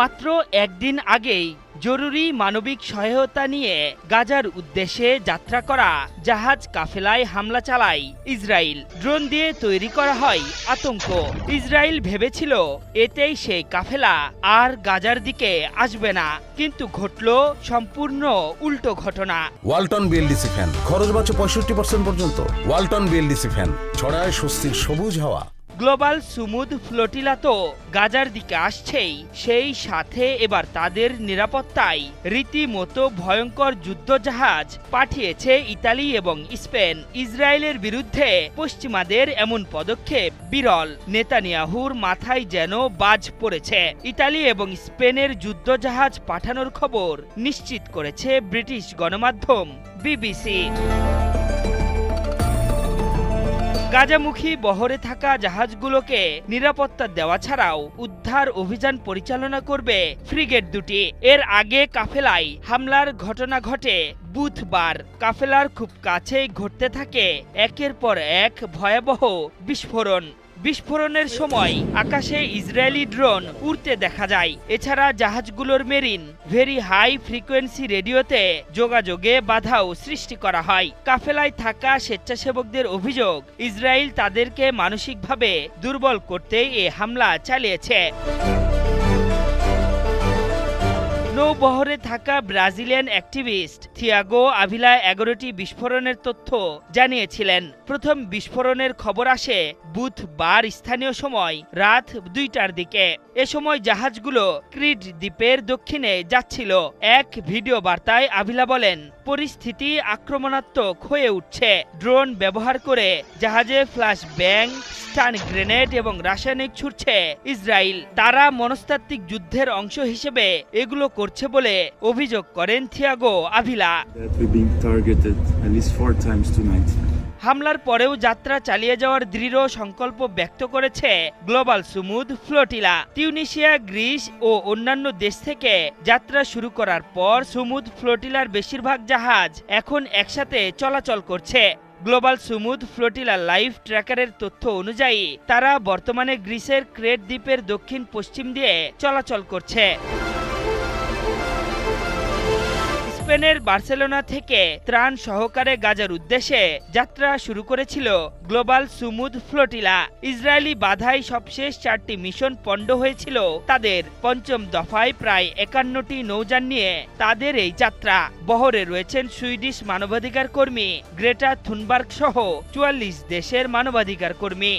মাত্র একদিন আগেই জরুরি মানবিক সহায়তা নিয়ে গাজার উদ্দেশ্যে যাত্রা করা জাহাজ কাফেলায় হামলা চালায় ইসরায়েল। ড্রোন দিয়ে তৈরি করা হয় আতঙ্ক। ইসরায়েল ভেবেছিল এতেই সেই কাফেলা আর গাজার দিকে আসবে না, কিন্তু ঘটল সম্পূর্ণ উল্টো ঘটনা। Walton BLDC fan. খরচ বাঁচে পঁয়ষট্টি পার্সেন্ট পর্যন্ত। Walton BLDC fan. ছড়ায় স্বস্তির সবুজ হাওয়া। গ্লোবাল সুমুদ ফ্লোটিলা তো গাজার দিকে আসছেই, সেই সাথে এবার তাদের নিরাপত্তায় রীতিমতো ভয়ঙ্কর যুদ্ধজাহাজ পাঠিয়েছে ইতালি এবং স্পেন। ইসরায়েলের বিরুদ্ধে পশ্চিমাদের এমন পদক্ষেপ বিরল। নেতানিয়াহুর মাথায় যেন বাজ পড়েছে। ইতালি এবং স্পেনের যুদ্ধজাহাজ পাঠানোর খবর নিশ্চিত করেছে ব্রিটিশ গণমাধ্যম বিবিসি। গাজামুখী বহরে থাকা জাহাজগুলোকে নিরাপত্তা দেওয়া ছাড়াও উদ্ধার অভিযান পরিচালনা করবে ফ্রিগেট দুটি। এর আগে কাফেলায় হামলার ঘটনা ঘটে বুধবার। কাফেলার খুব কাছেই ঘটতে থাকে। একের পর এক ভয়াবহ বিস্ফোরণ। বিস্ফোরণের সময় আকাশে ইসরায়েলি ড্রোন উড়তে দেখা যায়। এছাড়া জাহাজগুলোর মেরিন ভেরি হাই ফ্রিকোয়েন্সি রেডিওতে যোগাযোগে বাধাও সৃষ্টি করা হয়। কাফেলায় থাকা স্বেচ্ছাসেবকদের অভিযোগ, ইসরায়েল তাদেরকে মানসিকভাবে দুর্বল করতেই এ হামলা চালিয়েছে। নৌবহরে থাকা ব্রাজিলিয়ান অ্যাক্টিভিস্ট থিয়াগো আভিলা এগারোটি বিস্ফোরণের তথ্য জানিয়েছিলেন। প্রথম বিস্ফোরণের খবর আসে বুধবার স্থানীয় সময় রাত দুইটার দিকে। এ সময় জাহাজগুলো ক্রিট দ্বীপের দক্ষিণে যাচ্ছিল। এক ভিডিও বার্তায় আভিলা বলেন পরিস্থিতি আক্রমণাত্মক হয়ে উঠছে। ড্রোন ব্যবহার করে জাহাজে ফ্ল্যাশ ব্যাং, স্টান গ্রেনেড এবং রাসায়নিক ছুটছে ইসরায়েল। তারা মনস্তাত্ত্বিক যুদ্ধের অংশ হিসেবে এগুলো করছে বলে অভিযোগ করেন থিয়াগো আভিলা। হামলার পরেও যাত্রা চালিয়ে যাওয়ার দৃঢ় সংকল্প ব্যক্ত করেছে global Sumud flotilla. Tunisia, Greece ও অন্যান্য দেশ থেকে যাত্রা শুরু করার পর সুমুদ ফ্লোটিলার বেশিরভাগ জাহাজ এখন একসাথে চলাচল করছে। গ্লোবাল সুমুদ ফ্লোটিলা লাইফ ট্র্যাকারের তথ্য অনুযায়ী তারা বর্তমানে গ্রিসের ক্রেট দ্বীপের দক্ষিণ পশ্চিম দিয়ে চলাচল করছে। স্পেনের বার্সেলোনা থেকে ত্রাণ সহকারে গাজার উদ্দেশ্যে যাত্রা শুরু করেছিল গ্লোবাল সুমুদ ফ্লোটিলা। ইসরায়েলি বাধাই সবশেষ চারটি মিশন পণ্ড হয়েছিল তাদের পঞ্চম দফায় প্রায় একান্নটি নৌযান নিয়ে। তাদের এই যাত্রা বহরে রয়েছেন সুইডিশ মানবাধিকার কর্মী গ্রেটা থুনবার্গ সহ চুয়াল্লিশ দেশের মানবাধিকার কর্মী।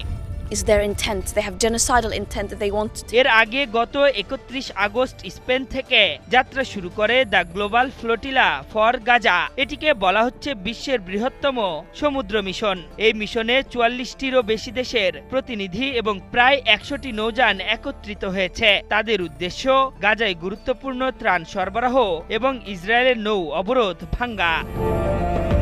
Is their intent. They have genocidal intent that they want to এর আগে গত একত্রিশ আগস্ট স্পেন থেকে যাত্রা শুরু করে the global flotilla for Gaza. এটিকে বলা হচ্ছে বিশ্বের বৃহত্তম সমুদ্র মিশন। এই মিশনে চুয়াল্লিশটিরও বেশি দেশের প্রতিনিধি এবং প্রায় একশোটি নৌযান একত্রিত হয়েছে। তাদের উদ্দেশ্য গাজায় গুরুত্বপূর্ণ ত্রাণ সরবরাহ এবং ইসরায়েলের নৌ অবরোধ ভাঙ্গা।